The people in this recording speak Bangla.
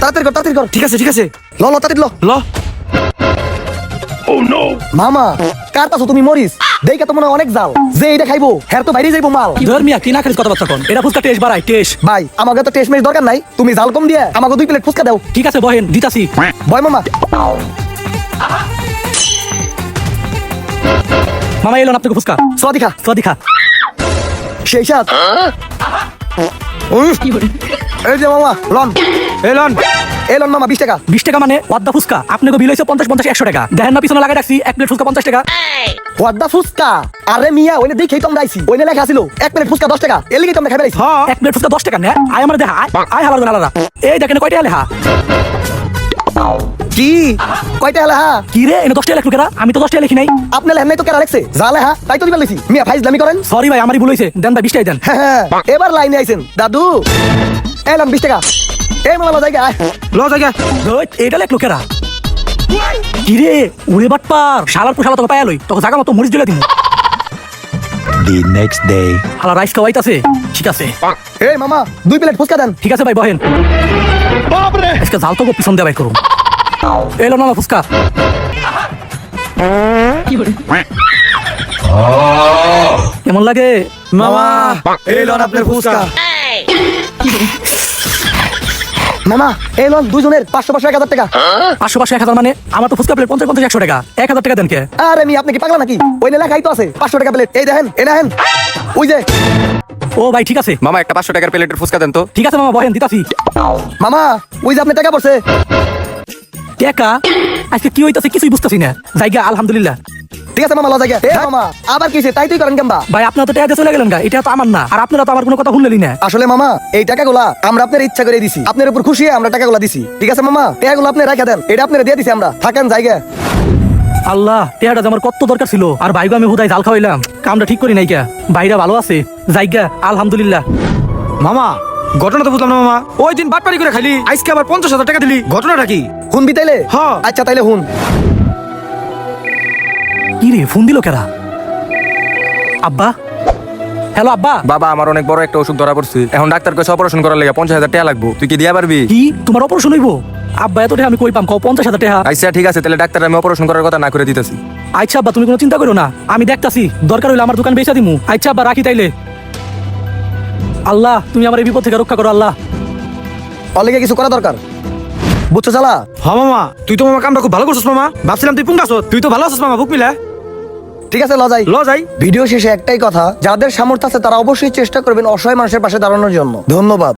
তাড়াতাড়ি কর তাড়াতাড়ি কর। ঠিক আছে ঠিক আছে। ল ল তাড়াতাড়ি ল। ল। মামা কার পাছো? তুমি মরিস? দেখে তো মনে অনেক জাল যে এটা খাইবো হ্যাঁ তো বাইরে যাইবো মাল। ধর মিয়া কি না খালিস কথাবার্তা কন? এটা ফুচকা টেস্ট বাড়াই টেস্ট। ভাই আমাকে তো টেস্ট মেশ দরকার নাই। তুমি জাল কম দিয়ে আমাকে দুই প্লেট ফুচকা দাও। ঠিক আছে বহেন দিতাছি। বয় মামা। মামা এলো আপনাকে ফুচকা। সদি খা সদি খা সেই সাথ এই যে মামা লন। এলন। এই লন মামা বিশ টাকা। বিশ টাকা মানে ওয়াদ্দা ফুচকা। আপনাকে বিল হয়েছে পঞ্চাশ পঞ্চাশ একশো টাকা। দেখেন না পিছনে লাগাই রাখছি এক প্লেট ফুচকা পঞ্চাশ টাকা। ওয়াদা ফুচকা? আরে মিয়া ওইনে দেখেই তো আমরা আইছি। ওইনে লেখা ছিল এক প্লেট ফুচকা দশ টাকা। এর লিগে তো আমরা খাই বেড়াইছি। হ্যাঁ এক প্লেট ফুচকা দশ টাকা নে। আয় আমার দেখা আয় হালার আলাদা। এই দেখেন কয়টা লেখা? কি? কয়টা হলে হ্যাঁ কি রে এনে দশ টাকা লেখলো কেরা? আমি তো দশ টাকা লিখি নাই। আপনি লেখেন নাই তো কেরা লেখছে? যা লেখা তাই তো দিবার লিখছি। মিয়া ফাইজ দামি করেন। সরি ভাই আমারই ভুল হয়েছে দেন ভাই বিশ টাকা দেন। হ্যাঁ, হ্যাঁ, এবার লাইনে আইছেন। দাদু। এলাম বিশ টাকা। এই মামা জায়গা আয়। ল জায়গা। এটা লেখলো কেরা কি রে উড়ে বাট পার শালার পর শালা তোকে পায়া লই তোকে জাগা মতো মরিচ জ্বলে দিমু। The next day. শালা রাইস খাওয়াইতাছে। ঠিক আছে। এই মামা দুই প্লেট ফুচকা দেন। ঠিক আছে ভাই বহেন। আজকে জাল তো পিছন দিয়ে ভাই করুন। এলো না ফুচকা। কেমন লাগে? মামা এই লন আপনার ফুচকা। মামা এই লোন দুজনের পাঁচশো পাঁচশো এক হাজার টাকা। পাঁচশো পাঁচশো এক হাজার মানে আমার তো ফুচকা প্লেট পঞ্চাশ পঞ্চাশ একশো টাকা। এক হাজার টাকা দেন কে? আরে মি আপনি কি পাগলা নাকি? ওই লেখাই তো আছে পাঁচশো টাকা প্লেট এই দেখেন এই দেখেন। ওই যে। ও ভাই ঠিক আছে। মামা একটা পাঁচশো টাকার প্লেটের ফুচকা দেন তো। ঠিক আছে মামা বহেন দিতাছি। মামা ওই যে আপনি টাকা পড়ছে। টেকা? আজকে কি হইতাছে কিছুই বুঝতেছি না। জায়গা আলহামদুলিল্লাহ। ঠিক আছে মামা লজাইগা এ মামা আবার কিছে তাই তুই করেন কেমবা। ভাই আপনারা তো টেকা চলে গেলেন গা। এটা তো আমার না। আর আপনারা তো আমার কোনো কথা শুনলেনই না। আসলে মামা এই টাকাগুলা আমরা আপনার ইচ্ছা করে দিছি। আপনার উপর খুশি হয়ে আমরা টাকাগুলা দিছি। ঠিক আছে মামা? টাকাগুলো আপনি রাখা দেন। এটা আপনার দিয়ে দিছি আমরা। থাকেন জায়গা আল্লাহ টেহাটা আমার কত দরকার ছিল। আর ভাইগো আমি হুদাই জাল খাওয়াইলাম। কামটা ঠিক করি নাই কে? ভাইরা ভালো আছে। জায়গা আলহামদুলিল্লাহ। মামা ঘটনা তো বুঝলাম না মামা। ওই দিন বাটপারি করে খালি আজকে আবার পঞ্চাশ হাজার টাকা দিলি। ঘটনাটা কি? হুন বিতাইলে? হ্যাঁ। আচ্ছা তাইলে হুন। কি রে ফোন দিল কেরা? আব্বা? হ্যালো আব্বা? বাবা আমার অনেক বড় একটা অসুখ ধরা পড়ছে। এখন ডাক্তার কাছে অপারেশন করার লেগে পঞ্চাশ হাজার টাকা লাগবো। তুই কি দিয়া পারবি? কি? তোমার অপারেশন হইব? আব্বা এত টাকা আমি কই পাম? কও পঞ্চাশ হাজার টাকা? আচ্ছা ঠিক আছে তাহলে ডাক্তার আমি অপারেশন করার কথা না করে দিতেছি। আচ্ছা আব্বা তুমি কোনো চিন্তা করো না। আমি দেখতাছি। দরকার হইলে আমার দোকান বেচা দিমু। আচ্ছা আব্বা রাখি তাইলে। আল্লাহ তুমি আমার এই বিপদ থেকে রক্ষা করো আল্লাহ। অলেগে কিছু করা দরকার। বুঝছ চালা হ্যাঁ মামা। তুই তো মামা কামটা খুব ভালো করছিস মামা। ভাবছিলাম তুই পুঙ্গাছ তুই তো ভালো আছিস মামা বুক মিলা ঠিক আছে লজাই। ল যাই। ভিডিও শেষে একটাই কথা যাদের সামর্থ্য আছে তারা অবশ্যই চেষ্টা করবেন অসহায় মানুষের পাশে দাঁড়ানোর জন্য। ধন্যবাদ।